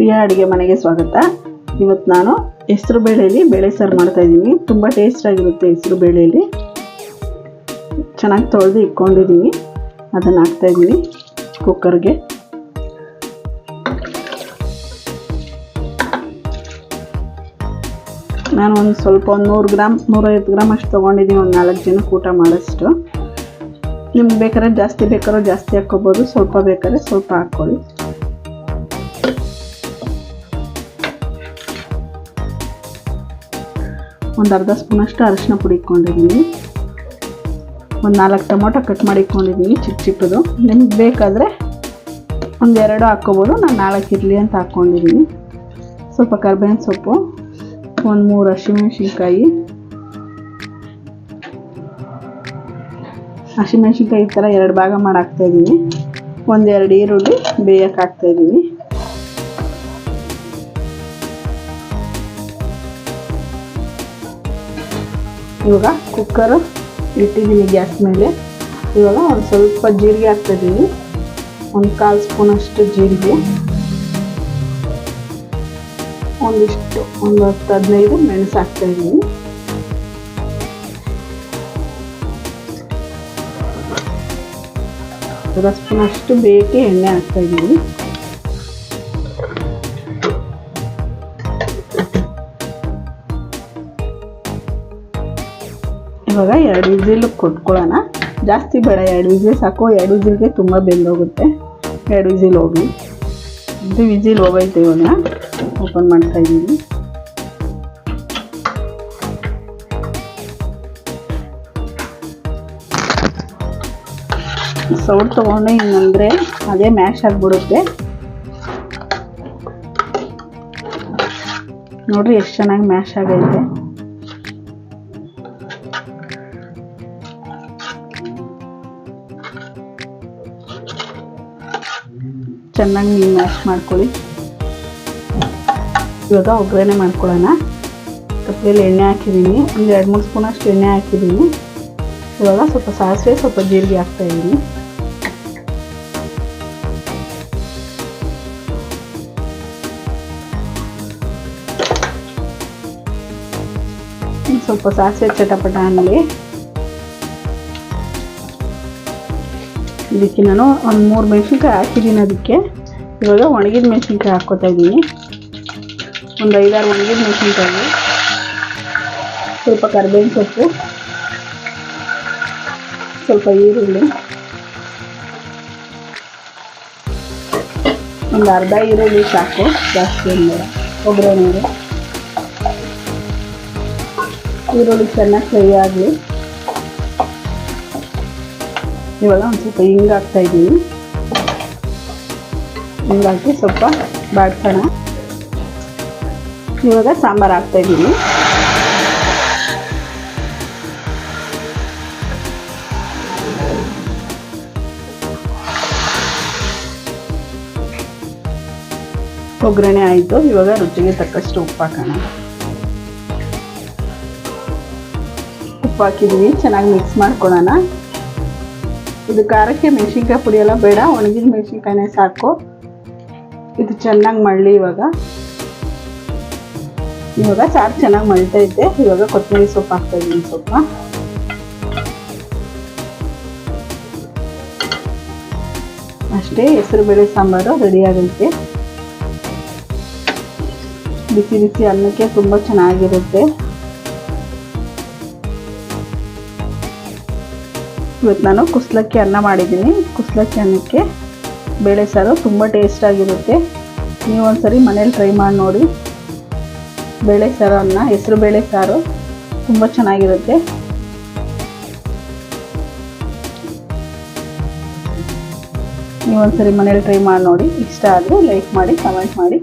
ಪ್ರಿಯಾ ಅಡುಗೆ ಮನೆಗೆ ಸ್ವಾಗತ. ಇವತ್ತು ನಾನು ಹೆಸರು ಬೇಳೆಯಲ್ಲಿ ಬೇಳೆ ಸಾರು ಮಾಡ್ತಾ ಇದ್ದೀನಿ. ತುಂಬ ಟೇಸ್ಟ್ ಆಗಿರುತ್ತೆ ಹೆಸರು ಬೇಳೆಯಲ್ಲಿ. ಚೆನ್ನಾಗಿ ತೊಳೆದು ಇಟ್ಕೊಂಡಿದ್ದೀನಿ ಅದನ್ನು ಹಾಕ್ತಾ ಇದ್ದೀನಿ ಕುಕ್ಕರ್ಗೆ ನಾನು ಒಂದು ಸ್ವಲ್ಪ ಒಂದು ನೂರು ಗ್ರಾಮ್ ನೂರೈವತ್ತು ಗ್ರಾಮ್ ಅಷ್ಟು ತೊಗೊಂಡಿದ್ದೀನಿ ಒಂದು ನಾಲ್ಕು ಜನಕ್ಕೆ ಊಟ ಮಾಡೋಷ್ಟು. ನಿಮ್ಗೆ ಬೇಕಾದ್ರೆ ಜಾಸ್ತಿ ಬೇಕಾದ್ರೂ ಜಾಸ್ತಿ ಹಾಕ್ಕೋಬೋದು. ಸ್ವಲ್ಪ ಬೇಕಾದ್ರೆ ಸ್ವಲ್ಪ ಹಾಕ್ಕೊಳ್ಳಿ. ಒಂದು ಅರ್ಧ ಸ್ಪೂನಷ್ಟು ಅರಿಶಿನ ಪುಡಿ ಇಟ್ಕೊಂಡಿದ್ದೀನಿ. ಒಂದು ನಾಲ್ಕು ಟೊಮೊಟೊ ಕಟ್ ಮಾಡಿ ಇಟ್ಕೊಂಡಿದ್ದೀನಿ ಚಿಕ್ಕ ಚಿಕ್ಕದು. ನಿಮ್ಗೆ ಬೇಕಾದರೆ ಒಂದೆರಡು ಹಾಕ್ಕೋಬೋದು. ನಾನು ನಾಲ್ಕು ಇರಲಿ ಅಂತ ಹಾಕ್ಕೊಂಡಿದ್ದೀನಿ. ಸ್ವಲ್ಪ ಕರ್ಬೇವಿನ ಸೊಪ್ಪು, ಒಂದು ಮೂರು ಹಸಿಮೆಣ್ಸಿನ್ಕಾಯಿ. ಹಸಿಮೆಣ್ಸಿನ್ಕಾಯಿ ಈ ಥರ ಎರಡು ಭಾಗ ಮಾಡಿ ಹಾಕ್ತಾಯಿದ್ದೀನಿ ಒಂದೆರಡು ಈರುಳ್ಳಿ ಬೇಯಕ್ಕೆ ಹಾಕ್ತಾಯಿದ್ದೀನಿ ಇವಾಗ ಕುಕ್ಕರು ಇಟ್ಟಿದ್ದೀನಿ ಗ್ಯಾಸ್ ಮೇಲೆ. ಇವಾಗ ಒಂದು ಸ್ವಲ್ಪ ಜೀರಿಗೆ ಹಾಕ್ತಾಯಿದ್ದೀನಿ ಒಂದು ಕಾಲು ಸ್ಪೂನಷ್ಟು ಜೀರಿಗೆ. ಒಂದಿಷ್ಟು, ಒಂದು ಹತ್ತು ಹದಿನೈದು ಮೆಣಸು ಹಾಕ್ತಾಯಿದ್ದೀನಿ ಅರ್ಧ ಸ್ಪೂನಷ್ಟು ಬೇಕೆ ಎಣ್ಣೆ ಹಾಕ್ತಾಯಿದ್ದೀನಿ ಇವಾಗ ಎರಡು ವಿಸಿಲ್ ಕೊಟ್ಕೊಳ್ಳೋಣ. ಜಾಸ್ತಿ ಬೇಡ, ಎರಡು ವಿಸಿಲ್ ಸಾಕು. ಎರಡು ವಿಸಿಲ್ಗೆ ತುಂಬ ಬೆಂದೋಗುತ್ತೆ. ಎರಡು ವಿಸಿಲ್ ಹೋಗಿ. ಇದು ವಿಸಿಲ್ ಹೋಗೈತೆ ಇವಾಗ. ಓಪನ್ ಮಾಡ್ತಾ ಇದ್ದೀನಿ. ಸೌಟ್ ತೊಗೊಂಡು, ಇನ್ನಂದರೆ ಅದೇ ಮ್ಯಾಶ್ ಆಗಿಬಿಡುತ್ತೆ. ನೋಡಿರಿ, ಎಷ್ಟು ಚೆನ್ನಾಗಿ ಮ್ಯಾಶ್ ಆಗೈತೆ. ಚೆನ್ನಾಗಿ ನೀವು ಮ್ಯಾಶ್ ಮಾಡ್ಕೊಳ್ಳಿ. ಇವಾಗ ಒಗ್ಗರಣೆ ಮಾಡ್ಕೊಳ್ಳೋಣ. ಕಪ್ಪಲೆಯಲ್ಲಿ ಎಣ್ಣೆ ಹಾಕಿದ್ದೀನಿ. ಒಂದು ಎರಡು ಮೂರು ಸ್ಪೂನ್ ಅಷ್ಟು ಎಣ್ಣೆ ಹಾಕಿದ್ದೀನಿ. ಇವಾಗ ಸ್ವಲ್ಪ ಸಾಸಿವೆ, ಸ್ವಲ್ಪ ಜೀರಿಗೆ ಹಾಕ್ತಾಯಿದ್ದೀನಿ ಸ್ವಲ್ಪ ಸಾಸಿವೆ ಚಟಪಟ ಅನ್ನಲಿ ಇದಕ್ಕೆ ನಾನು ಒಂದು ಮೂರು ಮೆಣಸಿನ್ಕಾಯಿ ಹಾಕಿದ್ದೀನಿ ಅದಕ್ಕೆ. ಇವಾಗ ಒಣಗಿದ ಮೆಣಸಿನ್ಕಾಯಿ ಹಾಕ್ಕೋತಾ ಇದ್ದೀನಿ. ಒಂದು ಐದಾರು ಒಣಗಿದ ಮೆಣಸಿನ್ಕಾಯಿ. ಸ್ವಲ್ಪ ಕರಿಬೇವಿನ ಸೊಪ್ಪು. ಸ್ವಲ್ಪ ಈರುಳ್ಳಿ. ಒಂದು ಅರ್ಧ ಈರುಳ್ಳಿ ಸಾಕು, ಜಾಸ್ತಿ ಅಂದರೆ ಒಗ್ಗರಣೆಗೆ. ಈರುಳ್ಳಿ ಚೆನ್ನಾಗಿ ಫ್ರೈ ಆಗಲಿ. ಇವಾಗ ಒಂದು ಸ್ವಲ್ಪ ಹಿಂಗೆ ಹಾಕ್ತಾ ಇದ್ದೀನಿ. ಹಿಂಗಾಗಿ ಸ್ವಲ್ಪ ಬಾಡ್ಸೋಣ. ಇವಾಗ ಸಾಂಬಾರು ಹಾಕ್ತಾ ಇದ್ದೀನಿ. ಒಗ್ಗರಣೆ ಆಯಿತು. ಇವಾಗ ರುಚಿಗೆ ತಕ್ಕಷ್ಟು ಉಪ್ಪು ಹಾಕೋಣ. ಉಪ್ಪು ಹಾಕಿದ್ದೀವಿ ಚೆನ್ನಾಗಿ ಮಿಕ್ಸ್ ಮಾಡ್ಕೊಳ್ಳೋಣ. ಇದು ಖಾರಕ್ಕೆ ಮೆಣಸಿನ್ಕಾಯಿ ಪುಡಿ ಎಲ್ಲ ಬೇಡ, ಒಣಗಿದ ಮೆಣಸಿನ್ಕಾಯಿನೇ ಸಾಕು. ಇದು ಚೆನ್ನಾಗಿ ಮಳ್ಳಿ ಇವಾಗ. ಇವಾಗ ಸಾರು ಚೆನ್ನಾಗಿ ಮಳ್ತೈತೆ ಇವಾಗ ಕೊತ್ತಂಬರಿ ಸೊಪ್ಪು ಹಾಕ್ತಾ ಇದ್ದೀನಿ ಸ್ವಲ್ಪ. ಅಷ್ಟೇ ಹೆಸರುಬೇಳೆ ಸಾಂಬಾರು ರೆಡಿ ಆಗೈತೆ. ಬಿಸಿ ಬಿಸಿ ಅನ್ನಕ್ಕೆ ತುಂಬ ಚೆನ್ನಾಗಿರುತ್ತೆ. ಇವತ್ತು ನಾನು ಕುಸ್ಲಕ್ಕಿ ಅನ್ನ ಮಾಡಿದ್ದೀನಿ. ಕುಸ್ಲಕ್ಕಿ ಅನ್ನಕ್ಕೆ ಬೇಳೆ ಸಾರು ತುಂಬ ಟೇಸ್ಟಾಗಿರುತ್ತೆ ನೀವು ಒಂದ್ಸರಿ ಮನೇಲಿ ಟ್ರೈ ಮಾಡಿ ನೋಡಿ. ಬೇಳೆ ಸಾರು ಅನ್ನ, ಹೆಸರು ಬೇಳೆ ಸಾರು ತುಂಬ ಚೆನ್ನಾಗಿರುತ್ತೆ. ನೀವು ಒಂದ್ಸರಿ ಮನೇಲಿ ಟ್ರೈ ಮಾಡಿ ನೋಡಿ. ಇಷ್ಟ ಆದರೆ ಲೈಕ್ ಮಾಡಿ ಕಮೆಂಟ್ ಮಾಡಿ.